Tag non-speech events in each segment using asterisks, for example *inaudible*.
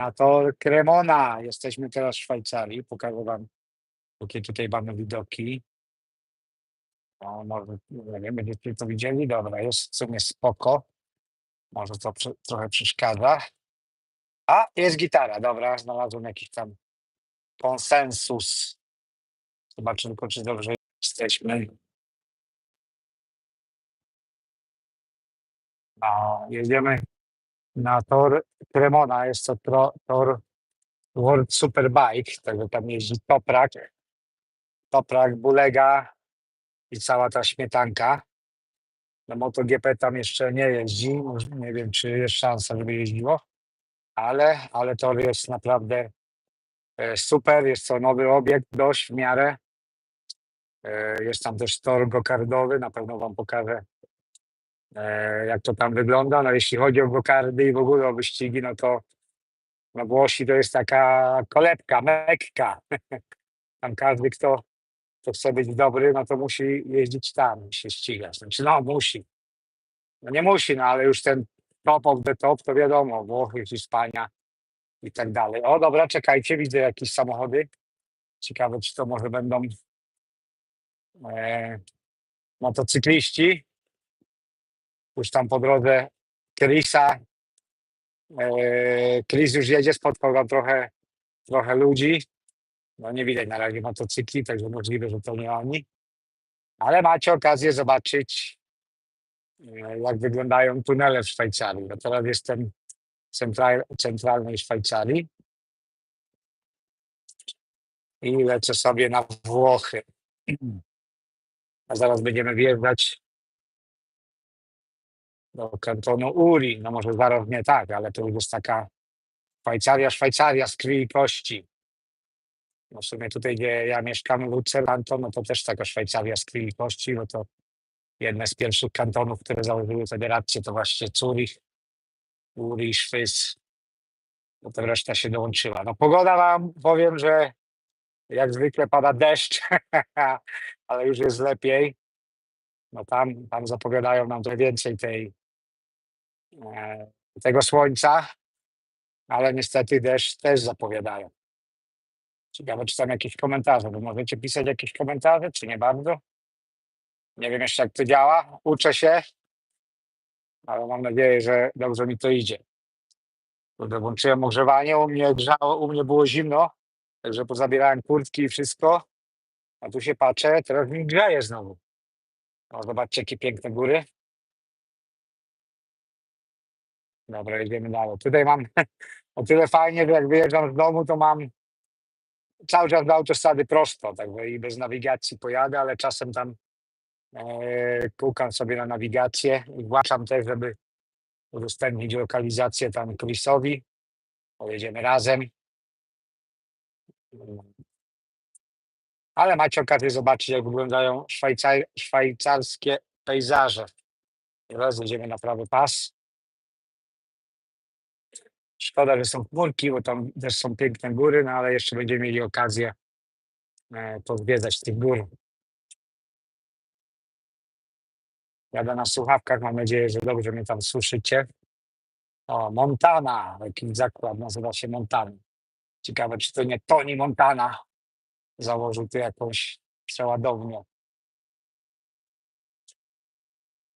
A to Cremona. Jesteśmy teraz w Szwajcarii. Pokażę wam, jakie tutaj mamy widoki. O, może, nie wiem, będziecie to widzieli. Dobra, jest w sumie spoko. Może to prze- trochę przeszkadza. A, jest gitara. Dobra, znalazłem jakiś tam konsensus. Zobaczymy, tylko, czy dobrze jesteśmy. No, jedziemy na tor Cremona. Jest to tro, tor World Superbike, także tam jeździ Toprak, Toprak, Bulega i cała ta śmietanka. Na MotoGP tam jeszcze nie jeździ, nie wiem czy jest szansa, żeby jeździło, ale, ale tor jest naprawdę e, super, jest to nowy obiekt dość w miarę. E, Jest tam też tor gokardowy, na pewno wam pokażę jak to tam wygląda. No jeśli chodzi o gokardy i w ogóle o wyścigi, no to no Włosi to jest taka kolebka, mekka. *laughs* Tam każdy, kto, kto chce być dobry, no to musi jeździć tam się ścigać. Znaczy, no musi. No nie musi, no ale już ten top of the top, to wiadomo, Włochy, Hiszpania i tak dalej. O, dobra, czekajcie, widzę jakieś samochody. Ciekawe, czy to może będą e, motocykliści. Już tam po drodze Chrisa. E, Chris już jedzie, spotkał tam trochę, trochę ludzi. No nie widać na razie motocykli, także możliwe, że to nie oni. Ale macie okazję zobaczyć, e, jak wyglądają tunele w Szwajcarii. Teraz jestem w central, centralnej Szwajcarii i lecę sobie na Włochy. *clears throat* A zaraz będziemy wjeżdżać do kantonu Uri. No może zaraz nie tak, ale to już jest taka Szwajcaria, Szwajcaria z krwi i kości. No w sumie tutaj, gdzie ja mieszkam, kanton, no to też taka Szwajcaria z krwi i kości, no to jedne z pierwszych kantonów, które założyły federację, to właśnie Zurich, Uri, Szwys. Potem reszta się dołączyła. No pogoda wam powiem, że jak zwykle pada deszcz, *laughs* ale już jest lepiej. No tam, tam zapowiadają nam trochę więcej tej, tego słońca, ale niestety deszcz też zapowiadają. Ciekawe, czy tam jakieś komentarze, bo możecie pisać jakieś komentarze, czy nie bardzo. Nie wiem jeszcze, jak to działa. Uczę się, ale mam nadzieję, że dobrze mi to idzie. Włączyłem ogrzewanie, u mnie grzało, u mnie było zimno, także pozabierałem kurtki i wszystko. A tu się patrzę, teraz mi grzeje znowu. O, zobaczcie, jakie piękne góry. Dobra, jedziemy dalej. Tutaj mam *laughs* o tyle fajnie, że jak wyjeżdżam z domu, to mam cały czas do autostrady prosto, także i bez nawigacji pojadę, ale czasem tam e, kukam sobie na nawigację i włączam też, żeby udostępnić lokalizację tam Chrisowi. Pojedziemy razem. Ale macie okazję zobaczyć, jak wyglądają szwajcar szwajcarskie pejzaże. Teraz jedziemy na prawy pas. Szkoda, że są chmurki, bo tam też są piękne góry, no ale jeszcze będziemy mieli okazję e, pozwiedzać tych gór. Jadę na słuchawkach, mam nadzieję, że dobrze mnie tam słyszycie. O, Montana, jakiś zakład nazywa się Montana. Ciekawe, czy to nie Tony Montana założył tu jakąś przeładownię.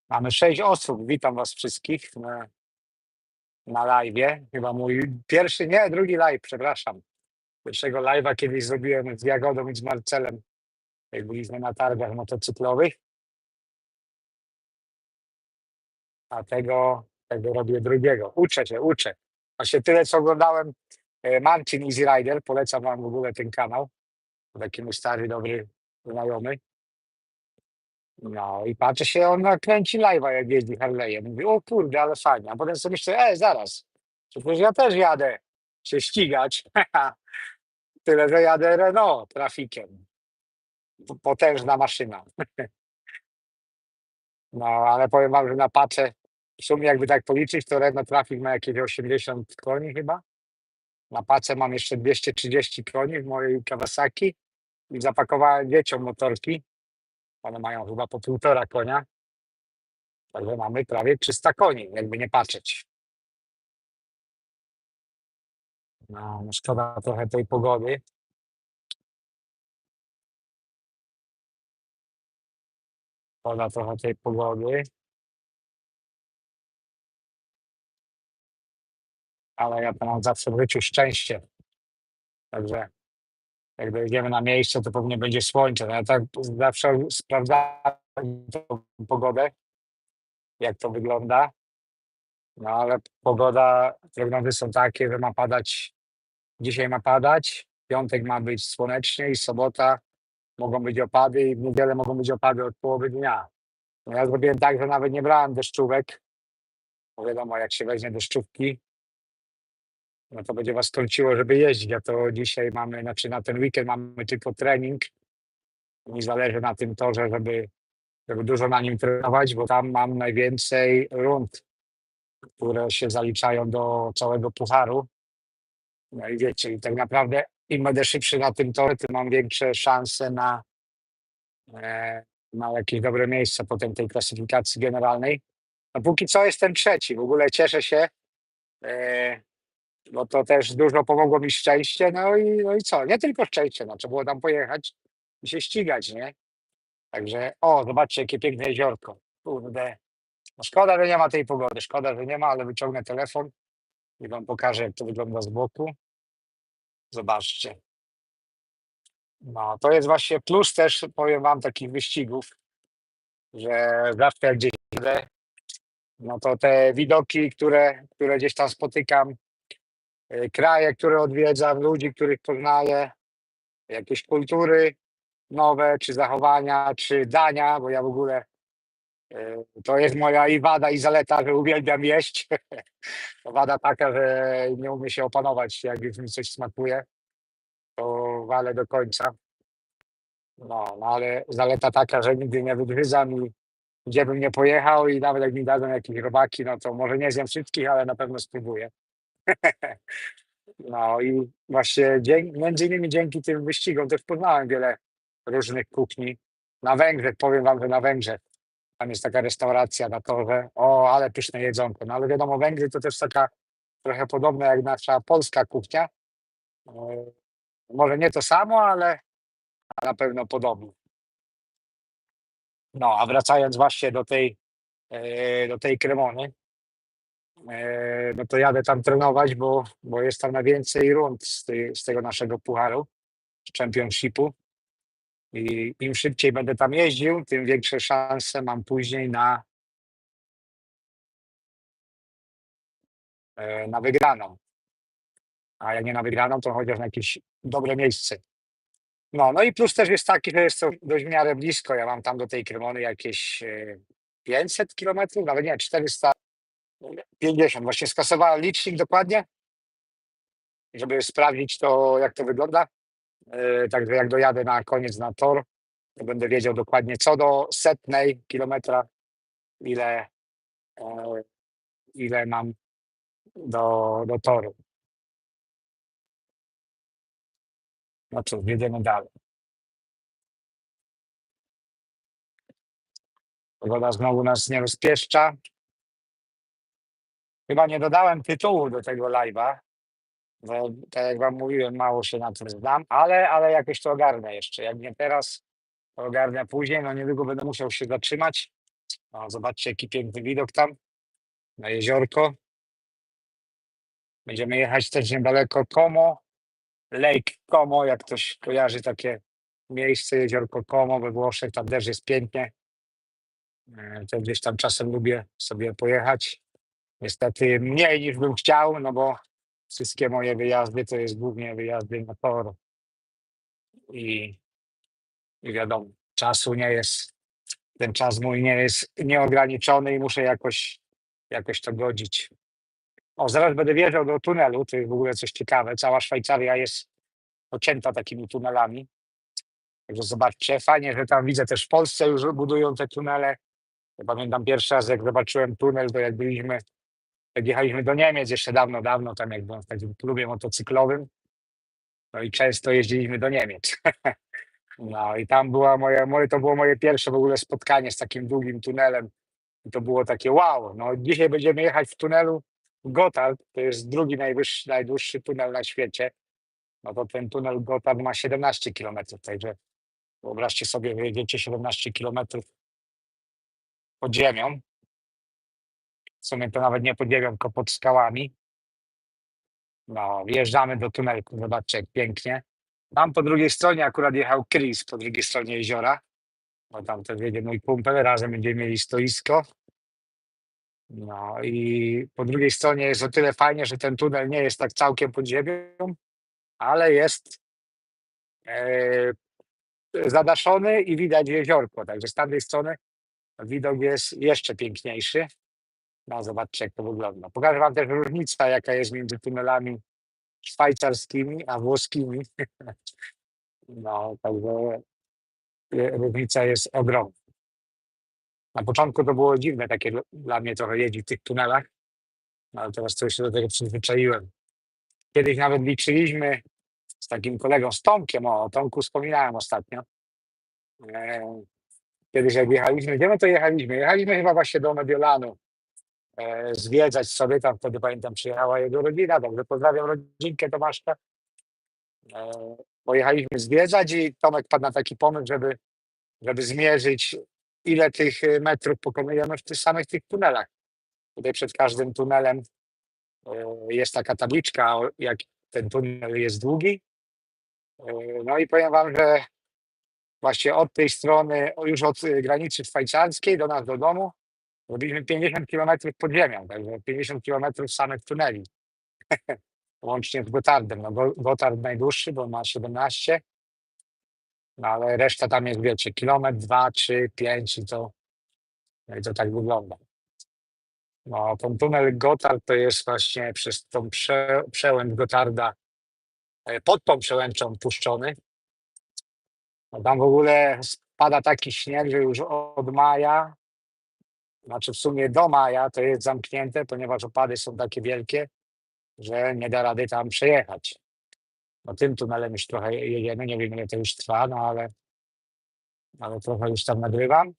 Mamy sześć osób, witam was wszystkich na, na live. Chyba mój pierwszy, nie, drugi live, przepraszam. Pierwszego live'a kiedyś zrobiłem z Jagodą i z Marcelem, jak byliśmy na targach motocyklowych. A tego, tego robię drugiego. Uczę się, uczę. Właśnie tyle, co oglądałem e, Marcin Easy Rider, polecam wam w ogóle ten kanał. Taki mój stary, dobry znajomy. No i patrzę się, on nakręci live'a, jak jeździ Harley'em. Mówi, o kurde, ale fajnie. A potem sobie myślę, e, zaraz, przecież ja też jadę się ścigać. *laughs* Tyle, że jadę Renault trafikiem. Potężna maszyna. *laughs* No, ale powiem wam, że na pacze, w sumie jakby tak policzyć, to Renault Traffic ma jakieś 80 koni chyba. Na pace mam jeszcze 230 koni w mojej Kawasaki i zapakowałem dzieciom motorki. One mają chyba po półtora konia. Także mamy prawie 300 koni, jakby nie patrzeć. No, no szkoda trochę tej pogody. Szkoda trochę tej pogody. Ale ja to mam zawsze w życiu szczęście. Także jak dojedziemy na miejsce, to pewnie będzie słońce. No Ja tak zawsze sprawdzałem pogodę, jak to wygląda. No ale pogoda, prognozy są takie, że ma padać, dzisiaj ma padać, piątek ma być słonecznie i sobota mogą być opady i w niedzielę mogą być opady od połowy dnia. No ja zrobiłem tak, że nawet nie brałem deszczówek, bo wiadomo, jak się weźmie deszczówki, no to będzie was kręciło, żeby jeździć, a to dzisiaj mamy, znaczy na ten weekend mamy tylko trening. Mi zależy na tym torze, żeby, żeby dużo na nim trenować, bo tam mam najwięcej rund, które się zaliczają do całego pucharu. No i wiecie, i tak naprawdę im będę szybszy na tym torze, tym mam większe szanse na, e, na jakieś dobre miejsca potem tej klasyfikacji generalnej. A póki co jestem trzeci, w ogóle cieszę się, bo to też dużo pomogło mi szczęście, no i, no i co, nie tylko szczęście, no trzeba było tam pojechać i się ścigać, nie? Także, o, zobaczcie, jakie piękne jeziorko, kurde. No szkoda, że nie ma tej pogody, szkoda, że nie ma, ale wyciągnę telefon i wam pokażę, jak to wygląda z boku. Zobaczcie. No, to jest właśnie plus też, powiem wam, takich wyścigów, że zawsze jak gdzieś idę, no to te widoki, które, które gdzieś tam spotykam, kraje, które odwiedzam, ludzi, których poznaję, jakieś kultury nowe, czy zachowania, czy dania, bo ja w ogóle y, to jest moja i wada, i zaleta, że uwielbiam jeść. *laughs* Wada taka, że nie umiem się opanować, jak już mi coś smakuje, to walę do końca. No, no ale zaleta taka, że nigdy nie wygryzam i gdzie bym nie pojechał i nawet jak mi dadzą jakieś robaki, no to może nie zjem wszystkich, ale na pewno spróbuję. *laughs* No i właśnie dzięki, między innymi dzięki tym wyścigom też poznałem wiele różnych kuchni. Na Węgrzech, powiem wam, że na Węgrzech tam jest taka restauracja na torze. O, ale pyszne jedzonko. No ale wiadomo, Węgry to też taka trochę podobna jak nasza polska kuchnia. E, Może nie to samo, ale na pewno podobnie. No, a wracając właśnie do tej, e, do tej Kremony, no to jadę tam trenować, bo, bo jest tam na więcej rund z, z tego naszego pucharu, championshipu. I im szybciej będę tam jeździł, tym większe szanse mam później na, e, na wygraną. A jak nie na wygraną, to chociaż na jakieś dobre miejsce. No, no i plus też jest taki, że jest to dość w miarę blisko. Ja mam tam do tej Kremony jakieś e, 500 kilometrów, nawet nie, 450. Właśnie skasowałem licznik dokładnie, żeby sprawdzić to, jak to wygląda. E, Także jak dojadę na koniec na tor, to będę wiedział dokładnie co do setnej kilometra, ile, e, ile mam do, do toru. No cóż, jedziemy dalej. Pogoda znowu nas nie rozpieszcza. Chyba nie dodałem tytułu do tego live'a, bo tak jak wam mówiłem, mało się na tym znam, ale, ale jakoś to ogarnę jeszcze. Jak nie teraz, to ogarnę później. No niedługo będę musiał się zatrzymać. O, zobaczcie, jaki piękny widok tam na jeziorko. Będziemy jechać też niedaleko Como, Lake Como, jak ktoś kojarzy takie miejsce, jeziorko Como we Włoszech, tam też jest pięknie. E, To gdzieś tam czasem lubię sobie pojechać. Niestety mniej niż bym chciał, no bo wszystkie moje wyjazdy to jest głównie wyjazdy na tor. I, i wiadomo, czasu nie jest, ten czas mój nie jest nieograniczony i muszę jakoś, jakoś to godzić. O, zaraz będę wjeżdżał do tunelu, to jest w ogóle coś ciekawe. Cała Szwajcaria jest ocięta takimi tunelami. Także zobaczcie, fajnie, że tam widzę też w Polsce już budują te tunele. Ja pamiętam pierwszy raz, jak zobaczyłem tunel, to jak byliśmy, jak jechaliśmy do Niemiec jeszcze dawno, dawno, tam jak byłem w takim klubie motocyklowym. No i często jeździliśmy do Niemiec. *laughs* No i tam była moja, moje, to było moje pierwsze w ogóle spotkanie z takim długim tunelem. I to było takie wow, no dzisiaj będziemy jechać w tunelu Gotthard to jest drugi najwyższy, najdłuższy tunel na świecie. No to ten tunel Gotthard ma 17 km, także wyobraźcie sobie, że jedziecie 17 km pod ziemią. W sumie to nawet nie pod ziemią, tylko pod skałami. No, wjeżdżamy do tunelku, zobaczcie jak pięknie. Tam po drugiej stronie akurat jechał Chris, po drugiej stronie jeziora. Bo tam też jedzie mój kumpel, razem będziemy mieli stoisko. No i po drugiej stronie jest o tyle fajnie, że ten tunel nie jest tak całkiem pod ziemią, ale jest e, zadaszony i widać jeziorko. Także z tamtej strony widok jest jeszcze piękniejszy. No zobaczcie jak to wygląda. Pokażę wam też różnicę jaka jest między tunelami szwajcarskimi a włoskimi. *laughs* No także e, różnica jest ogromna. Na początku to było dziwne takie dla- mnie trochę jeździć w tych tunelach, no ale teraz coś się do tego przyzwyczaiłem. Kiedyś nawet liczyliśmy z takim kolegą, z Tomkiem, o Tomku wspominałem ostatnio. E, Kiedyś jak jechaliśmy, gdzie my to jechaliśmy? Jechaliśmy chyba właśnie do Mediolanu zwiedzać sobie, tam wtedy pamiętam przyjechała jego rodzina, także pozdrawiam rodzinkę Tomaszka. E, Pojechaliśmy zwiedzać i Tomek padł na taki pomysł, żeby, żeby zmierzyć ile tych e, metrów pokonujemy w tych samych tych tunelach. Tutaj przed każdym tunelem e, jest taka tabliczka, jak ten tunel jest długi. E, No i powiem wam, że właśnie od tej strony, już od e, granicy szwajcarskiej do nas do domu, robiliśmy 50 km pod ziemią, także 50 km samych tuneli. *laughs* Łącznie z Gotthardem. No, Go- Gotthard najdłuższy, bo ma 17, no ale reszta tam jest, wiecie, kilometr, dwa, trzy, pięć i to, no i to tak wygląda. No, ten tunel Gotthard to jest właśnie przez tą prze, przełęcz Gottarda, e, pod tą przełęczą puszczony. No, tam w ogóle spada taki śnieg, że już od maja, znaczy w sumie do maja to jest zamknięte, ponieważ opady są takie wielkie, że nie da rady tam przejechać. No tym tunelem już trochę jedziemy, nie wiem ile to już trwa, no ale, ale trochę już tam nagrywam.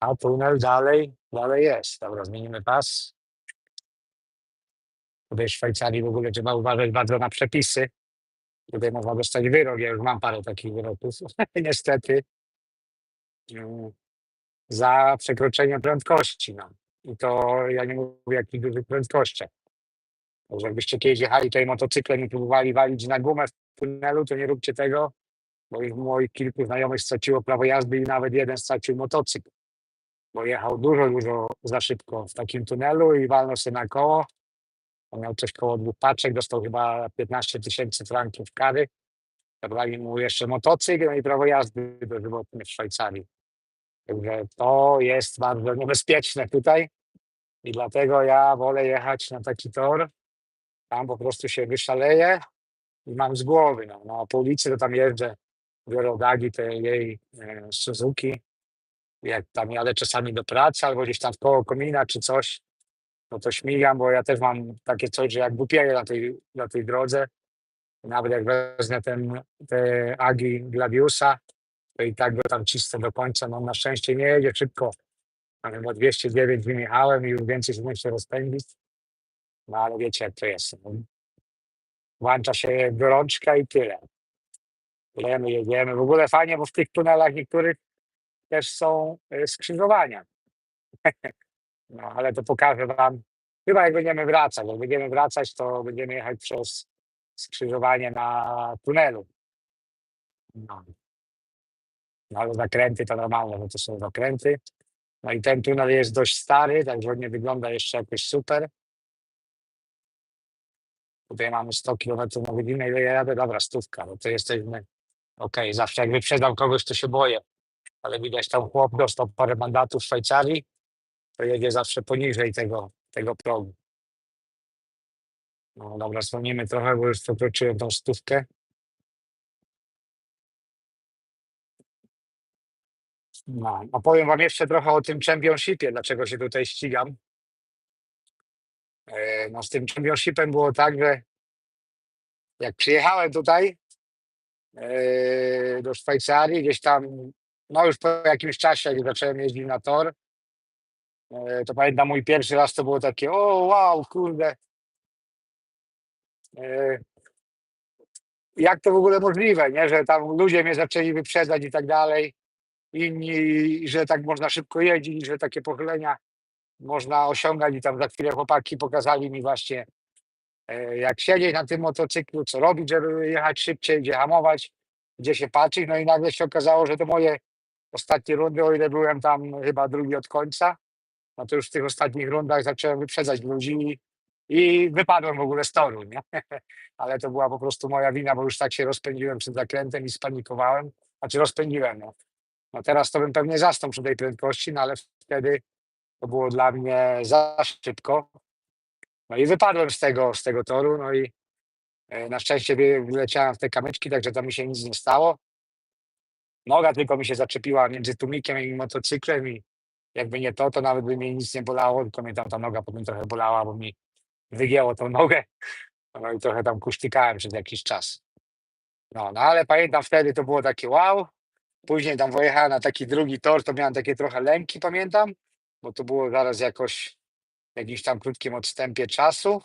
A tunel dalej, dalej jest. Dobra, zmienimy pas. Tutaj w Szwajcarii w ogóle trzeba uważać bardzo na przepisy. Tutaj można dostać wyrok. Ja już mam parę takich wyroków, *laughs* niestety. Za przekroczenie prędkości. No. I to ja nie mówię jakich dużych prędkościach. Także kiedyś jechali tutaj motocyklem i próbowali walić na gumę w tunelu, to nie róbcie tego, bo już moich kilku znajomych straciło prawo jazdy i nawet jeden stracił motocykl, bo jechał dużo, dużo za szybko w takim tunelu i walnął się na koło. On miał coś koło dwóch paczek, dostał chyba 15 tysięcy franków kary. Zabrali mu jeszcze motocykl no i prawo jazdy dożywotnie w Szwajcarii. Także to jest bardzo niebezpieczne tutaj i dlatego ja wolę jechać na taki tor. Tam po prostu się wyszaleję i mam z głowy. No, no po ulicy to tam jeżdżę, biorę od Agi te jej e, Suzuki. Jak tam jadę czasami do pracy albo gdzieś tam w koło komina czy coś, no to śmigam, bo ja też mam takie coś, że jak głupieję na tej, na tej drodze, nawet jak wezmę ten, te Agi Gladiusa, to i tak go tam cisnę do końca. No na szczęście nie jedzie szybko. Tam chyba 209 wyjechałem i już więcej się chcę rozpędzić. No ale wiecie jak to jest. No. Włącza się gorączka i tyle. Jedziemy, jedziemy. W ogóle fajnie, bo w tych tunelach niektórych też są e, skrzyżowania. *laughs* No ale to pokażę wam. Chyba jak będziemy wracać. Jak będziemy wracać, to będziemy jechać przez skrzyżowanie na tunelu. No. No ale zakręty to normalne, bo to są zakręty. No i ten tunel jest dość stary, także nie wygląda jeszcze jakoś super. Tutaj mamy 100 km na godzinę, ile ja jadę? Dobra, stówka, no to jesteśmy okej. Zawsze jak wyprzedzam kogoś, to się boję, ale widać tam chłop dostał parę mandatów w Szwajcarii, to jedzie zawsze poniżej tego, tego progu. No dobra, zwolnimy trochę, bo już przekroczyłem tą stówkę. No, a powiem wam jeszcze trochę o tym championshipie, dlaczego się tutaj ścigam. E, No z tym championshipem było tak, że jak przyjechałem tutaj e, do Szwajcarii, gdzieś tam, no już po jakimś czasie, jak zacząłem jeździć na tor, E, To pamiętam mój pierwszy raz to było takie, o wow, kurde. Jak to w ogóle możliwe, nie? Że tam ludzie mnie zaczęli wyprzedzać i tak dalej. Inni, że tak można szybko jeździć, że takie pochylenia można osiągać i tam za chwilę chłopaki pokazali mi właśnie e, jak siedzieć na tym motocyklu, co robić, żeby jechać szybciej, gdzie hamować, gdzie się patrzeć. No i nagle się okazało, że to moje ostatnie rundy, o ile byłem tam chyba drugi od końca, no to już w tych ostatnich rundach zacząłem wyprzedzać ludzi i wypadłem w ogóle z toru, nie? *laughs* Ale to była po prostu moja wina, bo już tak się rozpędziłem przed zakrętem i spanikowałem. Znaczy rozpędziłem, no. No teraz to bym pewnie zastąpił przy tej prędkości, no ale wtedy to było dla mnie za szybko. No i wypadłem z tego, z tego toru, no i e, na szczęście wy- wyleciałem w te kamyczki, także tam mi się nic nie stało. Noga tylko mi się zaczepiła między tłumikiem i motocyklem i jakby nie to, to nawet by mnie nic nie bolało, tylko mnie tam ta noga potem trochę bolała, bo mi wygięło tą nogę. No i trochę tam kuśtykałem przez jakiś czas. No, no ale pamiętam wtedy to było takie wow. Później tam pojechałem na taki drugi tor, to miałem takie trochę lęki, pamiętam, bo to było zaraz jakoś w jakimś tam krótkim odstępie czasu.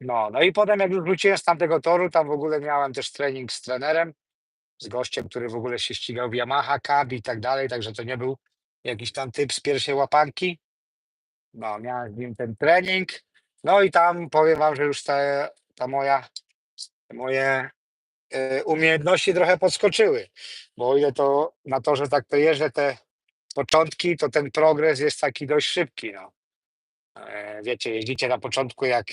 No, no i potem jak już wróciłem z tamtego toru, tam w ogóle miałem też trening z trenerem, z gościem, który w ogóle się ścigał w Yamaha Cup i tak dalej, także to nie był jakiś tam typ z pierwszej łapanki. No, miałem z nim ten trening. No i tam powiem wam, że już te, ta moja, moje umiejętności trochę podskoczyły. Bo o ile to na to, że tak to jeżdżę te początki, to ten progres jest taki dość szybki. No. E, wiecie, jeździcie na początku jak,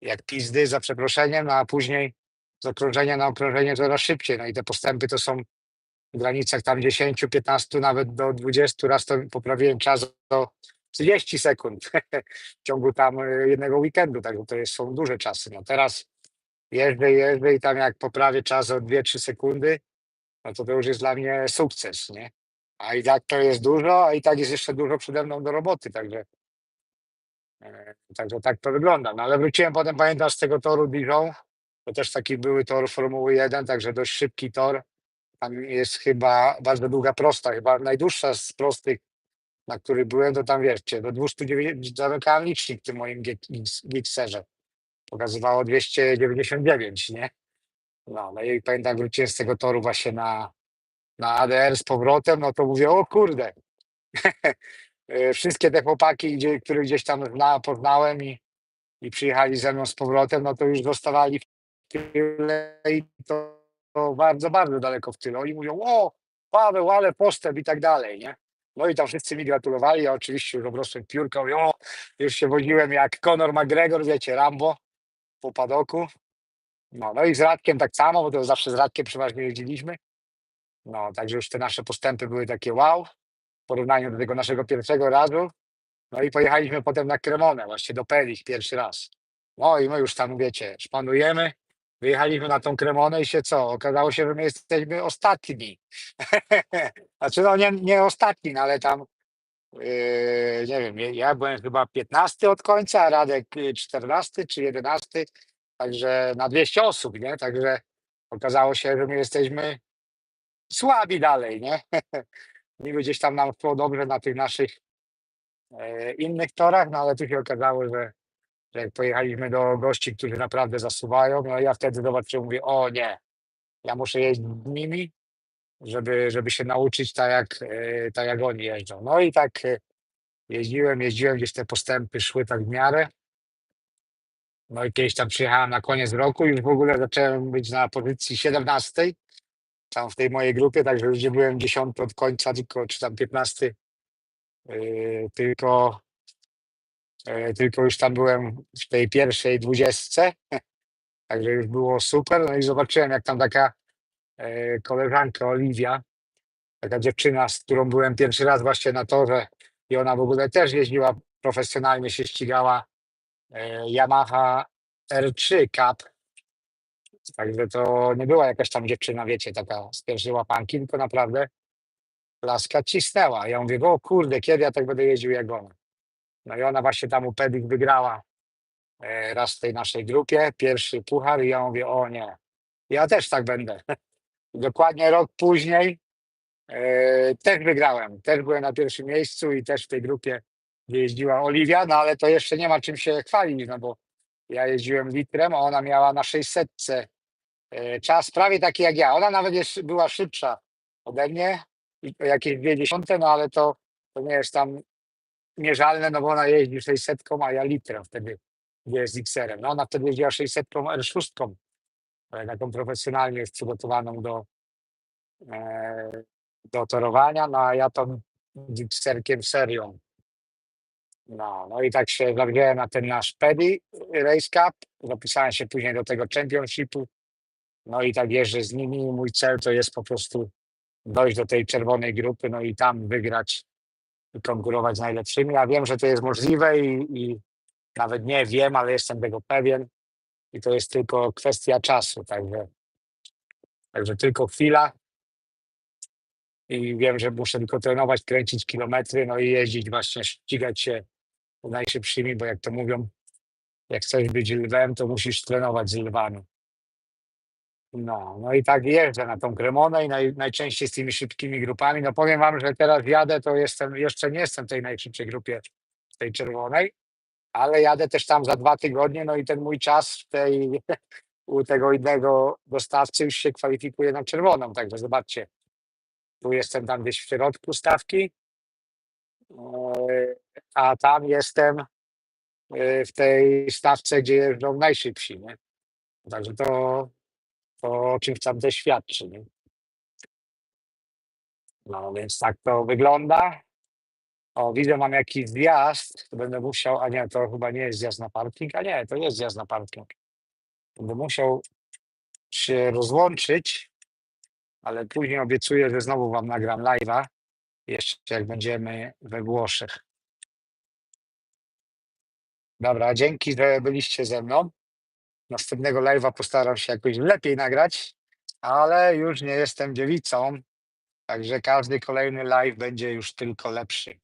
jak pizdy za przeproszeniem, no a później z okrążenia na okrążenie coraz szybciej. No i te postępy to są w granicach tam 10, 15, nawet do 20. Raz to poprawiłem czas do 30 sekund *laughs* w ciągu tam e, jednego weekendu, także to jest, są duże czasy. No teraz jeżdżę, jeżdżę i tam jak poprawię czas o 2-3 sekundy, no to to już jest dla mnie sukces, nie? A i tak to jest dużo, a i tak jest jeszcze dużo przede mną do roboty, także e, także tak to wygląda. No ale wróciłem potem, pamiętam, z tego toru Dijon, to też taki były tor Formuły 1, także dość szybki tor. Tam jest chyba bardzo długa prosta, chyba najdłuższa z prostych, na których byłem, to tam wiecie, do 209, zamykałem licznik w tym moim Gixerze. Pokazywało 299, nie? No, no i pamiętam, wróciłem z tego toru właśnie na, na ADR z powrotem, no to mówię, o kurde. E, *laughs* Wszystkie te chłopaki, gdzie, których gdzieś tam zna, poznałem i, i przyjechali ze mną z powrotem, no to już dostawali w tyle i to, to bardzo, bardzo daleko w tyle. Oni mówią, o, Paweł, ale postęp i tak dalej, nie? No i tam wszyscy mi gratulowali, ja oczywiście już obrosłem piórką, i o, już się woziłem jak Conor McGregor, wiecie, Rambo po padoku. No, no i z Radkiem tak samo, bo to zawsze z Radkiem przeważnie jeździliśmy. No, także już te nasze postępy były takie wow, w porównaniu do tego naszego pierwszego razu. No i pojechaliśmy potem na Cremonę, właśnie do Pelich pierwszy raz. No i my już tam, wiecie, szpanujemy. Wyjechaliśmy na tą Cremonę i się co? Okazało się, że my jesteśmy ostatni. *laughs* znaczy, no nie, nie ostatni, no ale tam, yy, nie wiem, ja byłem chyba 15 od końca, a Radek y, 14 czy 11, także na 200 osób, nie? Także okazało się, że my jesteśmy słabi dalej, nie? *laughs* Niby gdzieś tam nam szło dobrze na tych naszych e, innych torach, no ale tu się okazało, że, że jak pojechaliśmy do gości, którzy naprawdę zasuwają, no ja wtedy zobaczyłem, mówię, o nie, ja muszę jeździć z nimi, żeby, żeby się nauczyć tak jak, e, tak jak oni jeżdżą. No i tak e, jeździłem, jeździłem, gdzieś te postępy szły tak w miarę. No i kiedyś tam przyjechałem na koniec roku i już w ogóle zacząłem być na pozycji 17 tam w tej mojej grupie, także już byłem 10 od końca, tylko czy tam 15, yy, tylko, yy, tylko już tam byłem w tej pierwszej dwudziestce, *laughs* także już było super. No i zobaczyłem, jak tam taka yy, koleżanka Oliwia, taka dziewczyna, z którą byłem pierwszy raz właśnie na torze i ona w ogóle też jeździła profesjonalnie, się ścigała yy, Yamaha R3 Cup, Także to nie była jakaś tam dziewczyna, wiecie, taka z pierwszej łapanki, tylko naprawdę laska cisnęła. Ja mówię, o kurde, kiedy ja tak będę jeździł jak ona. No i ona właśnie tam u Pedik wygrała e, raz w tej naszej grupie, pierwszy puchar i ja mówię, o nie, ja też tak będę. *laughs* Dokładnie rok później E, też wygrałem, też byłem na pierwszym miejscu i też w tej grupie, jeździła Oliwia, no ale to jeszcze nie ma czym się chwalić, no bo ja jeździłem litrem, a ona miała na 600 e, czas prawie taki jak ja. Ona nawet jest, była szybsza ode mnie, jakieś dwie dziesiąte, no ale to, to nie jest tam mierzalne, no bo ona jeździ 600, a ja litrem wtedy GSX-erem. No ona wtedy jeździła 600 R6, e, taką profesjonalnie już przygotowaną do, e, do torowania, no a ja tą Gixerkiem serią. No, no i tak się zawziąłem na ten nasz Pedy Race Cup, zapisałem się później do tego Championshipu, no i tak jeżdżę z nimi mój cel to jest po prostu dojść do tej czerwonej grupy, no i tam wygrać i konkurować z najlepszymi. Ja wiem, że to jest możliwe i, i nawet nie wiem, ale jestem tego pewien i to jest tylko kwestia czasu, także, także tylko chwila i wiem, że muszę tylko trenować, kręcić kilometry, no i jeździć właśnie, ścigać się najszybszymi, bo jak to mówią, jak chcesz być lwem, to musisz trenować z lwami. No, no i tak jeżdżę na tą Kremonę i naj, najczęściej z tymi szybkimi grupami. No powiem wam, że teraz jadę, to jestem, jeszcze nie jestem w tej najszybszej grupie, tej czerwonej, ale jadę też tam za dwa tygodnie, no i ten mój czas w tej, u tego innego dostawcy już się kwalifikuje na czerwoną, także zobaczcie. Tu jestem tam gdzieś w środku stawki, e, a tam jestem e, w tej stawce, gdzie jeżdżą najszybsi, nie? Także to, to o czymś tam też świadczy, nie? No więc tak to wygląda. O, widzę, mam jakiś zjazd, to będę musiał, a nie, to chyba nie jest zjazd na parking, a nie, to jest zjazd na parking. Będę musiał się rozłączyć, ale później obiecuję, że znowu wam nagram live'a, jeszcze jak będziemy we Włoszech. Dobra, dzięki, że byliście ze mną. Następnego live'a postaram się jakoś lepiej nagrać, ale już nie jestem dziewicą, także każdy kolejny live będzie już tylko lepszy.